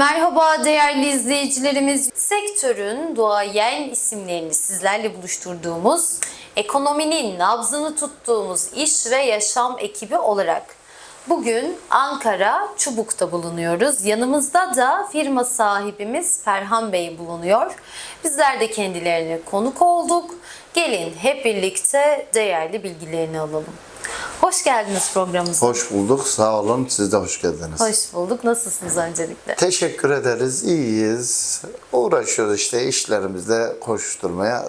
Merhaba değerli izleyicilerimiz. Sektörün duayen isimlerini sizlerle buluşturduğumuz, ekonominin nabzını tuttuğumuz iş ve yaşam ekibi olarak bugün Ankara Çubuk'ta bulunuyoruz. Yanımızda da firma sahibimiz Ferhan Bey bulunuyor. Bizler de kendilerine konuk olduk. Gelin hep birlikte değerli bilgilerini alalım. Hoş geldiniz programımıza. Hoş bulduk. Sağ olun. Siz de hoş geldiniz. Hoş bulduk. Nasılsınız öncelikle? Teşekkür ederiz. İyiyiz. Uğraşıyoruz işte işlerimizle koşturmaya.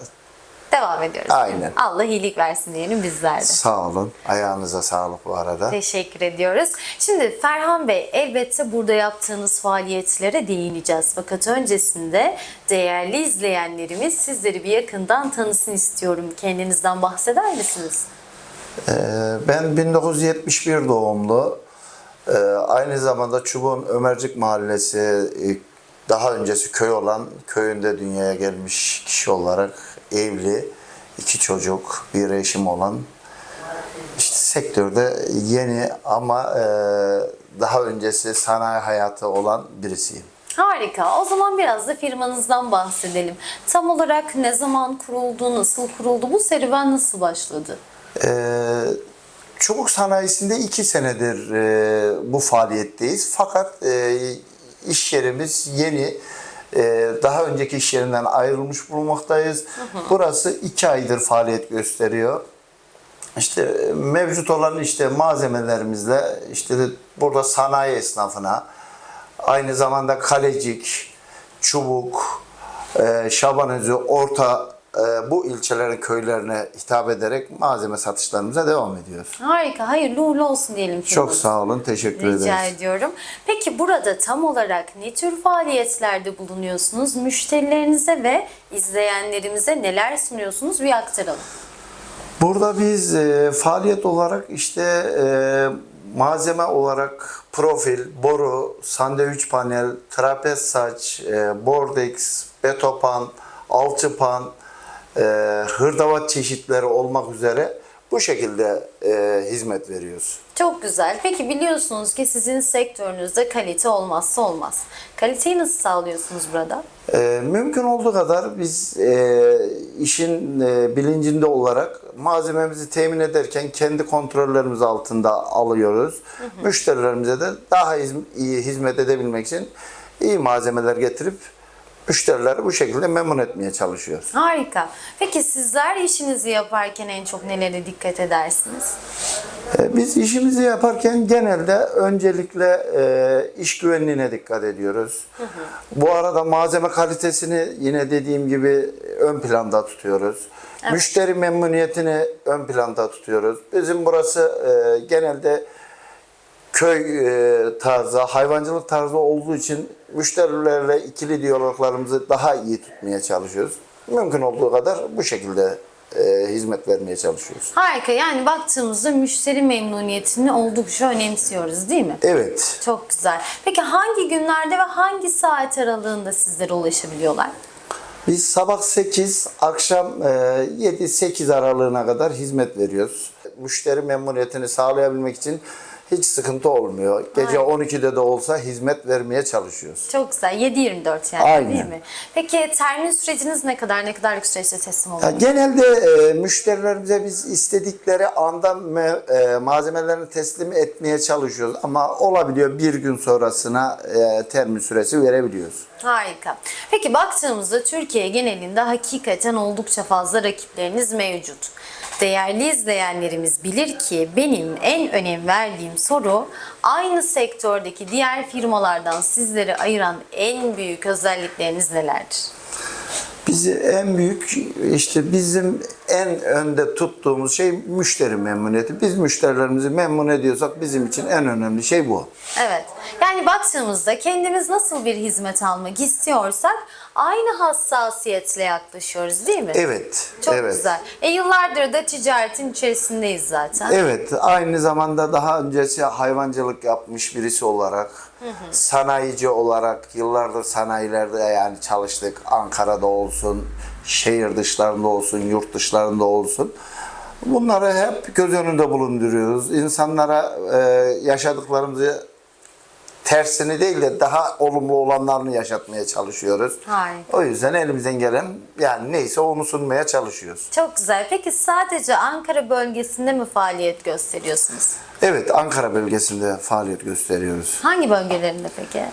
Devam ediyoruz. Aynen. Allah iyilik versin diyelim bizler de. Sağ olun. Ayağınıza sağlık bu arada. Teşekkür ediyoruz. Şimdi Ferhan Bey elbette burada yaptığınız faaliyetlere değineceğiz. Fakat öncesinde değerli izleyenlerimiz sizleri bir yakından tanısın istiyorum. Kendinizden bahseder misiniz? Ee, ben 1971 doğumlu. Ee, aynı zamanda Çubuğun Ömercik Mahallesi e, daha öncesi köy olan köyünde dünyaya gelmiş kişi olarak evli, iki çocuk, bir eşim olan işte sektörde yeni ama e, daha öncesi sanayi hayatı olan birisiyim. Harika. O zaman biraz da firmanızdan bahsedelim. Tam olarak ne zaman kuruldu, nasıl kuruldu, bu serüven nasıl başladı? Ee, çubuk sanayisinde iki senedir e, bu faaliyetteyiz. Fakat e, iş yerimiz yeni. E, daha önceki iş yerinden ayrılmış bulunmaktayız. Burası iki aydır faaliyet gösteriyor. İşte mevcut olan işte malzemelerimizle işte burada sanayi esnafına aynı zamanda kalecik, çubuk, şabanözü, orta bu ilçelerin köylerine hitap ederek malzeme satışlarımıza devam ediyoruz. Harika. Hayırlı uğurlu olsun diyelim Çok sağ olun, teşekkür Rica ederiz. ediyorum. Peki burada tam olarak ne tür faaliyetlerde bulunuyorsunuz? Müşterilerinize ve izleyenlerimize neler sunuyorsunuz? Bir aktaralım. Burada biz e, faaliyet olarak işte e, malzeme olarak profil, boru, sandviç panel, trapez saç, e, bordex, betopan, alçıpan, e, hırdavat çeşitleri olmak üzere bu şekilde e, hizmet veriyoruz. Çok güzel. Peki biliyorsunuz ki sizin sektörünüzde kalite olmazsa olmaz. Kaliteyi nasıl sağlıyorsunuz burada? E, mümkün olduğu kadar biz e, işin e, bilincinde olarak malzememizi temin ederken kendi kontrollerimiz altında alıyoruz. Müşterilerimize de daha iyi hizmet edebilmek için iyi malzemeler getirip müşterileri bu şekilde memnun etmeye çalışıyoruz. Harika. Peki sizler işinizi yaparken en çok nelere dikkat edersiniz? E, Biz işimizi yaparken genelde öncelikle e, iş güvenliğine dikkat ediyoruz. Bu arada malzeme kalitesini yine dediğim gibi ön planda tutuyoruz. Müşteri memnuniyetini ön planda tutuyoruz. Bizim burası e, genelde köy e, tarzı, hayvancılık tarzı olduğu için müşterilerle ikili diyaloglarımızı daha iyi tutmaya çalışıyoruz. Mümkün olduğu kadar bu şekilde e, hizmet vermeye çalışıyoruz. Harika. Yani baktığımızda müşteri memnuniyetini oldukça önemsiyoruz değil mi? Evet. Çok güzel. Peki hangi günlerde ve hangi saat aralığında sizlere ulaşabiliyorlar? Biz sabah 8, akşam e, 7-8 aralığına kadar hizmet veriyoruz. Müşteri memnuniyetini sağlayabilmek için hiç sıkıntı olmuyor. Gece 12'de de olsa hizmet vermeye çalışıyoruz. Çok güzel. 7-24 yani Aynen. değil mi? Peki termin süreciniz ne kadar? Ne kadarlık süreçte teslim oluyor? genelde e, müşterilerimize biz istedikleri anda me- e, malzemelerini teslim etmeye çalışıyoruz. Ama olabiliyor bir gün sonrasına e, termin süresi verebiliyoruz. Harika. Peki baktığımızda Türkiye genelinde hakikaten oldukça fazla rakipleriniz mevcut. Değerli izleyenlerimiz bilir ki benim en önem verdiğim soru aynı sektördeki diğer firmalardan sizleri ayıran en büyük özellikleriniz nelerdir? Bizi en büyük işte bizim en önde tuttuğumuz şey müşteri memnuniyeti. Biz müşterilerimizi memnun ediyorsak bizim için en önemli şey bu. Evet. Yani baktığımızda kendimiz nasıl bir hizmet almak istiyorsak aynı hassasiyetle yaklaşıyoruz değil mi? Evet. Çok evet. güzel. E yıllardır da ticaretin içerisindeyiz zaten. Evet, aynı zamanda daha öncesi hayvancılık yapmış birisi olarak, sanayici olarak yıllardır sanayilerde yani çalıştık. Ankara'da olsun, şehir dışlarında olsun, yurt dışlarında olsun. Bunları hep göz önünde bulunduruyoruz. İnsanlara e, yaşadıklarımızı tersini değil de daha olumlu olanlarını yaşatmaya çalışıyoruz. Harika. O yüzden elimizden gelen yani neyse onu sunmaya çalışıyoruz. Çok güzel. Peki sadece Ankara bölgesinde mi faaliyet gösteriyorsunuz? Evet Ankara bölgesinde faaliyet gösteriyoruz. Hangi bölgelerinde peki?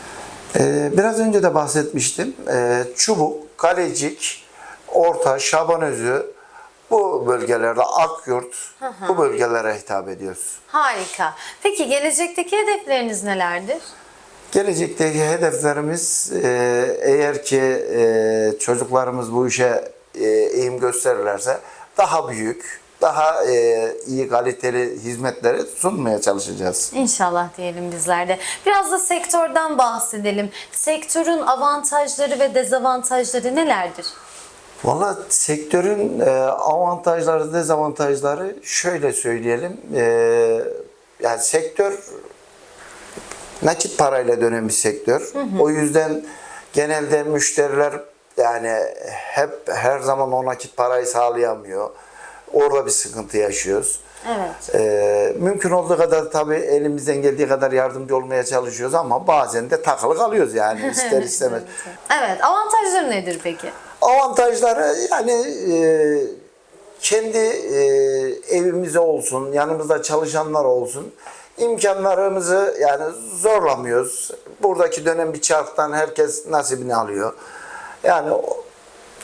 Ee, biraz önce de bahsetmiştim. Ee, Çubuk, Kalecik, Orta, Şabanözü bu bölgelerde Akyurt bu bölgelere hitap ediyoruz. Harika. Peki gelecekteki hedefleriniz nelerdir? Gelecekteki hedeflerimiz e, eğer ki e, çocuklarımız bu işe e, eğim gösterirlerse daha büyük, daha e, iyi kaliteli hizmetleri sunmaya çalışacağız. İnşallah diyelim bizler de. Biraz da sektörden bahsedelim. Sektörün avantajları ve dezavantajları nelerdir? Valla sektörün e, avantajları, dezavantajları şöyle söyleyelim. E, yani sektör nakit parayla dönen bir sektör. O yüzden genelde müşteriler yani hep her zaman o nakit parayı sağlayamıyor. Orada bir sıkıntı yaşıyoruz. Evet. E, mümkün olduğu kadar tabii elimizden geldiği kadar yardımcı olmaya çalışıyoruz ama bazen de takılı kalıyoruz yani ister istemez. Evet. Avantajları nedir peki? Avantajları yani e, kendi e, evimize olsun, yanımızda çalışanlar olsun. imkanlarımızı yani zorlamıyoruz. Buradaki dönem bir çarktan herkes nasibini alıyor. Yani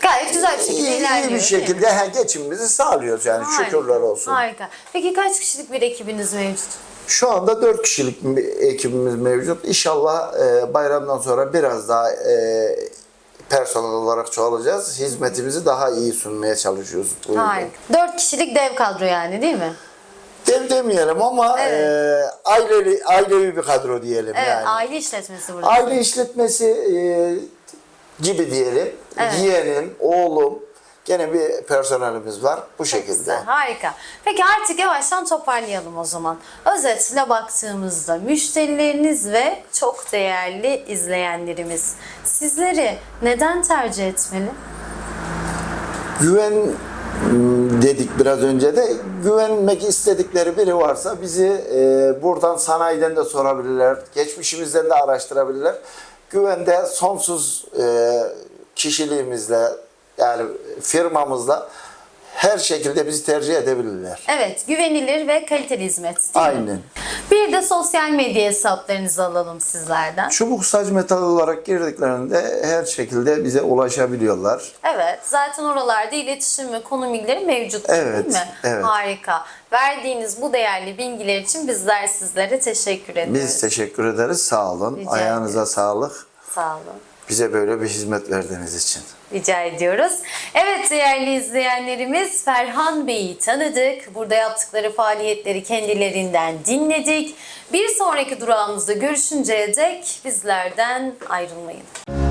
Gayet güzel bir şekilde iyi, ilerliyor. iyi bir şekilde he, geçimimizi sağlıyoruz yani Harika, şükürler olsun. Harika. Peki kaç kişilik bir ekibiniz mevcut? Şu anda 4 kişilik bir ekibimiz mevcut. İnşallah e, bayramdan sonra biraz daha e, personel olarak çoğalacağız. Hizmetimizi daha iyi sunmaya çalışıyoruz. Harika. Dört kişilik dev kadro yani değil mi? Dev demeyelim ama Evet. e, aileli, ailevi bir kadro diyelim Evet. yani. Aile işletmesi burada. Aile işletmesi e, gibi diyelim. Evet. Yeğenim, oğlum, gene bir personelimiz var bu şekilde. Güzel, harika. Peki artık yavaştan toparlayalım o zaman. Özetle baktığımızda müşterileriniz ve çok değerli izleyenlerimiz sizleri neden tercih etmeli? Güven m, dedik biraz önce de güvenmek istedikleri biri varsa bizi e, buradan sanayiden de sorabilirler. Geçmişimizden de araştırabilirler. Güvende sonsuz e, kişiliğimizle yani firmamızla her şekilde bizi tercih edebilirler. Evet, güvenilir ve kaliteli hizmet değil mi? Aynen. Bir de sosyal medya hesaplarınızı alalım sizlerden. Çubuk saç metal olarak girdiklerinde her şekilde bize ulaşabiliyorlar. Evet, zaten oralarda iletişim ve konum bilgileri mevcut Evet, değil mi? evet. Harika. Verdiğiniz bu değerli bilgiler için bizler sizlere teşekkür ediyoruz. Biz teşekkür ederiz. Sağ olun. Rica Ayağınıza ederiz. sağlık. Sağ olun. Bize böyle bir hizmet verdiğiniz için. Rica ediyoruz. Evet değerli izleyenlerimiz Ferhan Bey'i tanıdık. Burada yaptıkları faaliyetleri kendilerinden dinledik. Bir sonraki durağımızda görüşünceye dek bizlerden ayrılmayın.